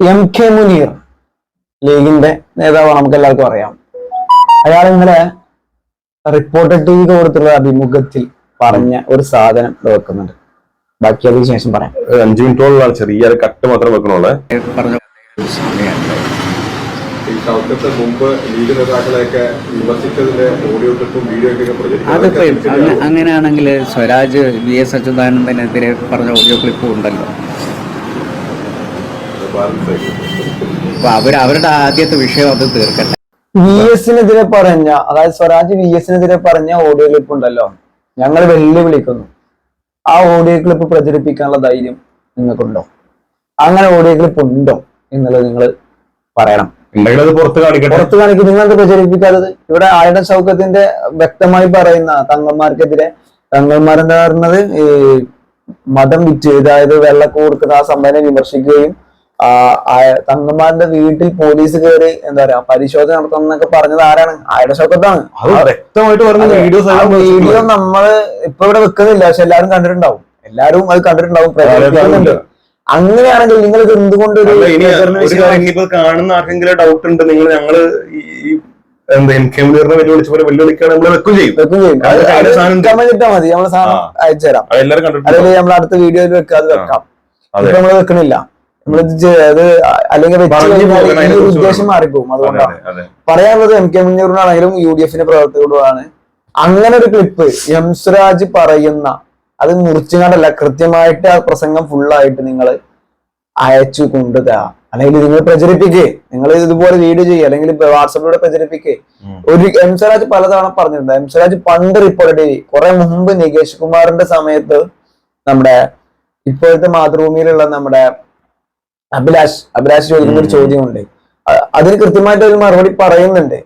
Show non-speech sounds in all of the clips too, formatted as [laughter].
M K Muneer ലീഗിന്റെ നേതാവാണ് നമുക്ക് എല്ലാവർക്കും അറിയാം. അയാൾ ഇന്നലെ റിപ്പോർട്ടർ ടി വിക്ക് കൊടുത്തുള്ള അഭിമുഖത്തിൽ പറഞ്ഞ ഒരു സാധനം വെക്കുന്നുണ്ട്. ബാക്കി അതിന് ശേഷം പറയാം. ഒരു അഞ്ചു മിനിറ്റോളം ചെറിയ കട്ട് മാത്രം വെക്കണുള്ളത് ഷൗക്കത്ത് മുമ്പ് ലീഗ് നേതാക്കളെയൊക്കെ വിമർശിച്ചതിന്റെ ഓഡിയോ ക്ലിപ്പും വീഡിയോ ഒക്കെ അതിപ്പോ അങ്ങനെയാണെങ്കിൽ സ്വരാജ് വി എസ് അച്യുതാനന്ദനെതിരെ പറഞ്ഞ ഓഡിയോ ക്ലിപ്പ് ഉണ്ടല്ലോ. അപ്പൊ അവർ അവരുടെ ആദ്യത്തെ വിഷയം അത് തീർക്കട്ടെ. വി എസിനെതിരെ പറഞ്ഞ അതായത് സ്വരാജ് വി എസിനെതിരെ പറഞ്ഞ ഓഡിയോ ക്ലിപ്പ് ഉണ്ടല്ലോ ഞങ്ങൾ വെല്ലുവിളിക്കുന്നു. ആ ഓഡിയോ ക്ലിപ്പ് പ്രചരിപ്പിക്കാനുള്ള ധൈര്യം നിങ്ങൾക്കുണ്ടോ? അങ്ങനെ ഓഡിയോ ക്ലിപ്പ് ഉണ്ടോ എന്നുള്ളത് നിങ്ങൾ പറയണം. പുറത്ത് കാണിക്കട്ടെ. പുറത്ത് കാണിക്കും. നിങ്ങൾക്ക് പ്രചരിപ്പിക്കാത്തത്? ഇവിടെ ആയിരം സൗഖ്യത്തിന്റെ വ്യക്തമായി പറയുന്ന തങ്ങന്മാർക്കെതിരെ തങ്ങന്മാരെന്താ പറയുന്നത് ഈ മതം വിറ്റ് അതായത് വെള്ളക്കൂർക്കുന്ന ആ സംഭവനെ വിമർശിക്കുകയും തങ്ങന്മാരുടെ വീട്ടിൽ പോലീസ് കയറി എന്താ പറയാ പരിശോധന നടത്തണം എന്നൊക്കെ പറഞ്ഞത് ആരാണ്? ആയുടെ ശോക്കത്താണ് വ്യക്തമായിട്ട് പറഞ്ഞ വീഡിയോ നമ്മൾ ഇപ്പൊ ഇവിടെ വെക്കുന്നില്ല പക്ഷെ എല്ലാരും കണ്ടിട്ടുണ്ടാവും. എല്ലാരും അത് കണ്ടിട്ടുണ്ടാവും അങ്ങനെയാണെങ്കിൽ നിങ്ങൾ ഇത് എന്തുകൊണ്ട് ഇനിയിപ്പോ കാണുന്ന ആർക്കെങ്കിലും ഡൗട്ട് ഉണ്ട് നിങ്ങൾ ഞങ്ങൾ ഈ എന്താ വെല്ലുവിളിച്ച പോലെ വെല്ലുവിളിക്കാൻ നമ്മൾ വെക്കും ചെയ്യും. മതി നമ്മൾ സാധനം. അയച്ചുതരാം. അല്ലെങ്കിൽ നമ്മൾ അടുത്ത വീഡിയോയിൽ വെക്കാം അത് വെക്കാം. ഇപ്പൊ നമ്മൾ വെക്കണില്ല. നമ്മളിത് അത് അല്ലെങ്കിൽ വെച്ച് ഉദ്ദേശം. മാറിപ്പോകും. അതുകൊണ്ടാണ് അതെ അതെ പറയാനുള്ളത് എം കെ മുന്നൂറിനാണെങ്കിലും യു ഡി എഫിന്റെ പ്രവർത്തകരോടാണ് അങ്ങനെ ഒരു ക്ലിപ്പ് യംസ്രാജ് പറയുന്ന അത് മുറിച്ചുകൊണ്ടല്ല കൃത്യമായിട്ട് ആ പ്രസംഗം ഫുള്ളായിട്ട് നിങ്ങൾ അയച്ചു കൊണ്ടുക അല്ലെങ്കിൽ നിങ്ങൾ പ്രചരിപ്പിക്കേ. നിങ്ങൾ ഇതുപോലെ വീഡിയോ ചെയ്യുക അല്ലെങ്കിൽ വാട്സപ്പിലൂടെ പ്രചരിപ്പിക്കേ. ഒരു എം സ്വരാജ് പലതവണ പറഞ്ഞിട്ടുണ്ട്. എം സ്വരാജ് പണ്ട് റിപ്പോർട്ട് ചെയ്തി കുറെ മുമ്പ് നികേഷ് കുമാറിന്റെ സമയത്ത് നമ്മുടെ ഇപ്പോഴത്തെ മാതൃഭൂമിയിലുള്ള നമ്മുടെ അഭിലാഷ് അഭിലാഷ് ചോദിക്കുന്ന ഒരു ചോദ്യമുണ്ട്. അതിന് കൃത്യമായിട്ട് ഒരു മറുപടി പറയുന്നുണ്ട്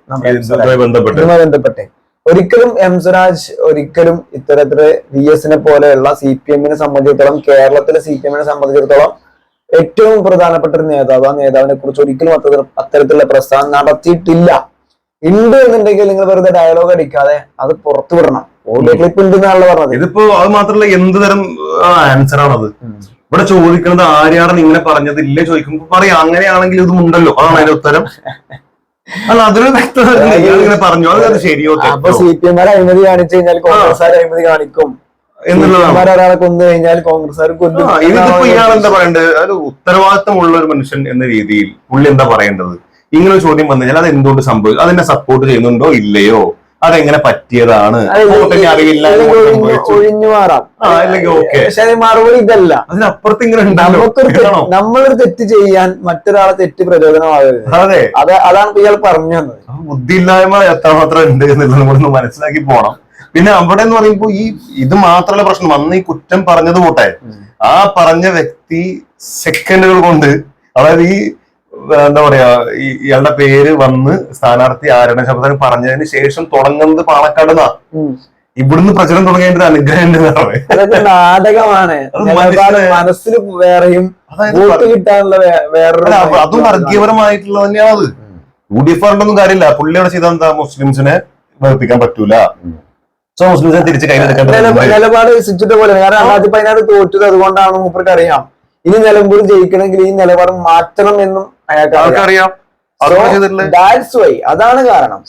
ബന്ധപ്പെട്ട്. ഒരിക്കലും എം സ്വരാജ് ഒരിക്കലും ഇത്തരത്തിൽ വി എസിനെ പോലെയുള്ള സി പി എമ്മിനെ സംബന്ധിച്ചിടത്തോളം കേരളത്തിലെ സി പി എമ്മിനെ സംബന്ധിച്ചിടത്തോളം ഏറ്റവും പ്രധാനപ്പെട്ട ഒരു നേതാവ്. ആ നേതാവിനെ കുറിച്ച് ഒരിക്കലും അത്തരം അത്തരത്തിലുള്ള പ്രസ്ഥാനം നടത്തിയിട്ടില്ല. ഉണ്ട് എന്നുണ്ടെങ്കിൽ നിങ്ങൾ വെറുതെ ഡയലോഗ് അടിക്കാതെ അത് പുറത്തു വിടണം ഓഡിയോ ക്ലിപ്പ് ഉണ്ട് എന്നാണല്ലോ പറഞ്ഞത്. ഇതിപ്പോ അത് മാത്രല്ല എന്ത് തരം ആൻസർ ആണത്. ഇവിടെ ചോദിക്കുന്നത് ആരെയാണ് ഇങ്ങനെ പറഞ്ഞത് ഇല്ലേ ചോദിക്കുമ്പോ പറയാം അങ്ങനെയാണെങ്കിൽ ഇതും ഉണ്ടല്ലോ അതാണ് അതിന്റെ ഉത്തരം. അല്ല അതൊരു വ്യക്തത ഇങ്ങനെ പറഞ്ഞു അത് അത് ശരിയോ അപ്പൊ സി പി എമ്മാർ അഴിമതി കാണിച്ചു കഴിഞ്ഞാൽ കോൺഗ്രസ്സുകാർ അഴിമതി കാണിക്കും. എന്നുള്ളതാണ്. ഒരാളെ കൊന്നു കഴിഞ്ഞാൽ കോൺഗ്രസ്സുകാർ കൊല്ലും. ആ, ഇതിപ്പോ ഇയാൾ എന്താ പറയേണ്ടത് ഒരു ഉത്തരവാദിത്തമുള്ള ഒരു മനുഷ്യൻ എന്ന രീതിയിൽ പുള്ളി എന്താ പറയേണ്ടത്? ഇങ്ങനെ ചോദ്യം വന്നു കഴിഞ്ഞാൽ അത് എന്തുകൊണ്ട് സംഭവിക്കും അതിനെ സപ്പോർട്ട് ചെയ്യുന്നുണ്ടോ ഇല്ലയോ? അതെങ്ങനെ പറ്റിയതാണ്? അറിയില്ല ഒഴിഞ്ഞു- മാറാം. പക്ഷെ മറുപടി ഇതല്ല. അതിനപ്പുറത്ത് ഇങ്ങനെ നമ്മളൊരു തെറ്റ് ചെയ്യാൻ മറ്റൊരാളെ തെറ്റ് പ്രചോദനമാകരുത്. അതെ. അത് അതാണ് ഇയാൾ പറഞ്ഞു തന്നത് ബുദ്ധിയില്ലായ്മ എത്രമാത്രം ഉണ്ട് എന്നുള്ളത് നമ്മളൊന്ന് മനസ്സിലാക്കി പോണം. പിന്നെ അവിടെ എന്ന് പറയുമ്പോ ഈ ഇത് മാത്രമല്ല പ്രശ്നം. അന്ന് ഈ കുറ്റം പറഞ്ഞത് പോട്ടെ. ആ പറഞ്ഞ വ്യക്തി സെക്കൻഡുകൾ കൊണ്ട് അതായത് ഈ എന്താ പറയാ ഇയാളുടെ പേര് വന്ന് സ്ഥാനാർത്ഥി ആരണ ശബ്ദം പറഞ്ഞതിന് ശേഷം തുടങ്ങുന്നത് പാണക്കാടുന്നാ ഉം. ഇവിടുന്ന് പ്രചരണം തുടങ്ങേണ്ടത് അനുഗ്രഹം നാടകമാണ്. മനസ്സിൽ വേറെയും കിട്ടാനുള്ള വേറൊരു അതും വർഗീയപരമായിട്ടുള്ളത് തന്നെയാണ് അത്. യു ഡി എഫ് ആയിട്ടൊന്നും കാര്യമില്ല. പുള്ളി അവിടെ ചെയ്ത എന്താ മുസ്ലിംസിനെ വെറുപ്പിക്കാൻ പറ്റൂല. സോ മുസ്ലിംസിനെ തിരിച്ച് നിലപാട് സിറ്റിന്റെ പോലെ കാരണം രണ്ടായിരത്തി പതിനാറ് തോറ്റത് അതുകൊണ്ടാണ് മൂപ്പർക്ക് അറിയാം. ഇനി നിലമ്പൂർ ജയിക്കണമെങ്കിൽ ഈ നിലപാട് മാറ്റണം എന്നും ദാറ്റ്സ് വൈ അതാണ് കാരണം.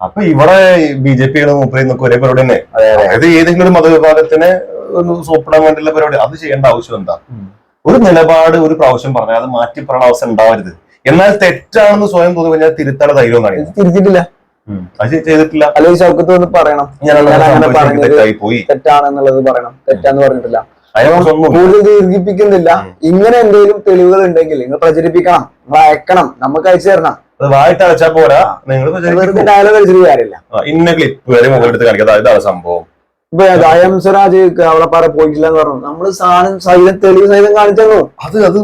അപ്പൊ ഇവിടെ ബി ജെ പിയുടെ മൂപ്പര് ഒരേ പരിപാടി തന്നെ. അതായത് ഏതെങ്കിലും ഒരു മതവിഭാഗത്തിനെ ഒന്ന് സോപ്പിടാൻ വേണ്ടിയുള്ള പരിപാടി അത് ചെയ്യേണ്ട ആവശ്യം എന്താ? ഒരു നിലപാട് ഒരു പ്രാവശ്യം പറഞ്ഞാൽ അത് മാറ്റി പറയണ അവസ്ഥ ഉണ്ടാവരുത്. എന്നാൽ തെറ്റാണെന്ന് സ്വയം തോന്നി കഴിഞ്ഞാൽ തിരുത്താനുള്ള ധൈര്യം എന്നാണ് തിരിച്ചിട്ടില്ല അത് ചെയ്തിട്ടില്ല. അല്ലെങ്കിൽ വന്ന് പറയണം. ഞാൻ അങ്ങനെ തെറ്റാണെന്നുള്ളത് പറയണം. തെറ്റാന്ന് പറഞ്ഞിട്ടില്ല. കൂടുതൽ ദീർഘിപ്പിക്കുന്നില്ല. ഇങ്ങനെ എന്തെങ്കിലും തെളിവുകൾ ഉണ്ടെങ്കിൽ നിങ്ങൾ പ്രചരിപ്പിക്കണം നിങ്ങൾ അയക്കണം നമുക്ക് അയച്ചു തരണം. അത് വായിട്ട് അടച്ചാൽ പോരാ നിങ്ങൾ ഡയലോഗ് അടിച്ചിട്ട് കാര്യമില്ല. ഇന്ന ക്ലിപ്പ് വരെ മുകളിലെടുത്ത് കാണിക്കാം. അതായത് സംഭവം. ഇപ്പൊ അയം സ്വരാജ് അവളപ്പാറ പോയിട്ടില്ല എന്ന് പറഞ്ഞു. നമ്മൾ സാധനം സഹിതം തെളിവ് സഹിതം കാണിച്ചു അത് അത്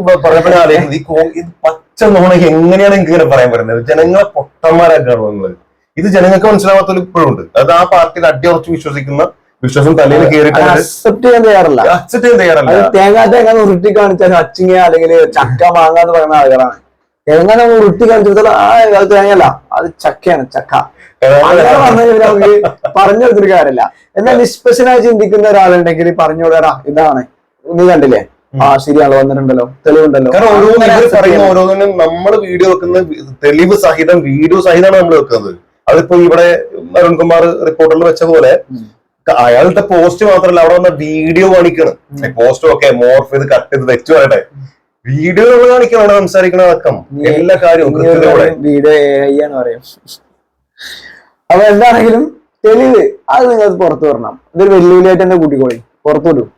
ആലോചിക്കുന്നത് [laughs] ഈ പച്ച നോണ എങ്ങനെയാണ് എനിക്ക് ഇങ്ങനെ പറയാൻ പറ്റുന്നത്? ജനങ്ങളെ പൊട്ടന്മാരാക്കാണ് നിങ്ങൾ ഇത് ജനങ്ങൾക്ക് മനസ്സിലാവാത്തൊരു ഇപ്പോഴും ഉണ്ട്. അത് ആ പാർട്ടിയിൽ അടിയുറച്ച് വിശ്വസിക്കുന്ന വിശ്വാസം തലയിൽ കയറി അക്സെപ്റ്റ് ചെയ്യാൻ തയ്യാറല്ല. അക്സെപ്റ്റ് ചെയ്യാൻ തയ്യാറല്ല. തേങ്ങ തേങ്ങ ഉരുട്ടി കാണിച്ചാൽ അച്ചിങ്ങ അല്ലെങ്കിൽ ചക്ക മാങ്ങ എന്ന് പറയുന്ന ആളുകളാണ് തേങ്ങ നമ്മൾ ഉരുട്ടി കാണിച്ചിടത്തോളം ആ അത് തേങ്ങയല്ല. അത് ചക്കയാണ് ചക്ക. നമുക്ക് പറഞ്ഞു കൊടുത്തിട്ട് കാര്യമില്ല. എന്നാൽ നിഷ്പക്ഷനായി ചിന്തിക്കുന്ന ഒരാളുണ്ടെങ്കിൽ പറഞ്ഞു കൊടുക്കടാ ഇതാണ്. നീ കണ്ടില്ലേ? ആ ശരിയാണല്ലോ വന്നിട്ടുണ്ടല്ലോ. തെളിവുണ്ടല്ലോ. കാരണം ഓരോന്നും ഇവർ പറയുന്ന ഓരോന്നിനും നമ്മൾ വീഡിയോ വെക്കുന്ന തെളിവ് സഹിതം വീഡിയോ സഹിതമാണ് നമ്മൾ വെക്കുന്നത്. അതിപ്പോ ഇവിടെ അരുൺകുമാർ റിപ്പോർട്ടറിൽ വെച്ച പോലെ. അയാളുടെ പോസ്റ്റ് മാത്രമല്ല അവിടെ വന്ന വീഡിയോ കാണിക്കണം. പോസ്റ്റ് ഒക്കെ മോർഫ് ചെയ്ത് കട്ട് ചെയ്ത് വെച്ചു പറയട്ടെ. വീഡിയോ നമ്മൾ കാണിക്കണം അവിടെ സംസാരിക്കണ അടക്കം. എല്ലാ കാര്യവും വീഡിയോ പറയാം. അപ്പൊ എന്താണെങ്കിലും തെളിവ് അത് നിങ്ങൾ പുറത്തു വരണം. ഇതൊരു വെല്ലുവിളിയായിട്ട് തന്നെ കൂട്ടിക്കോളി. പുറത്തു വിടും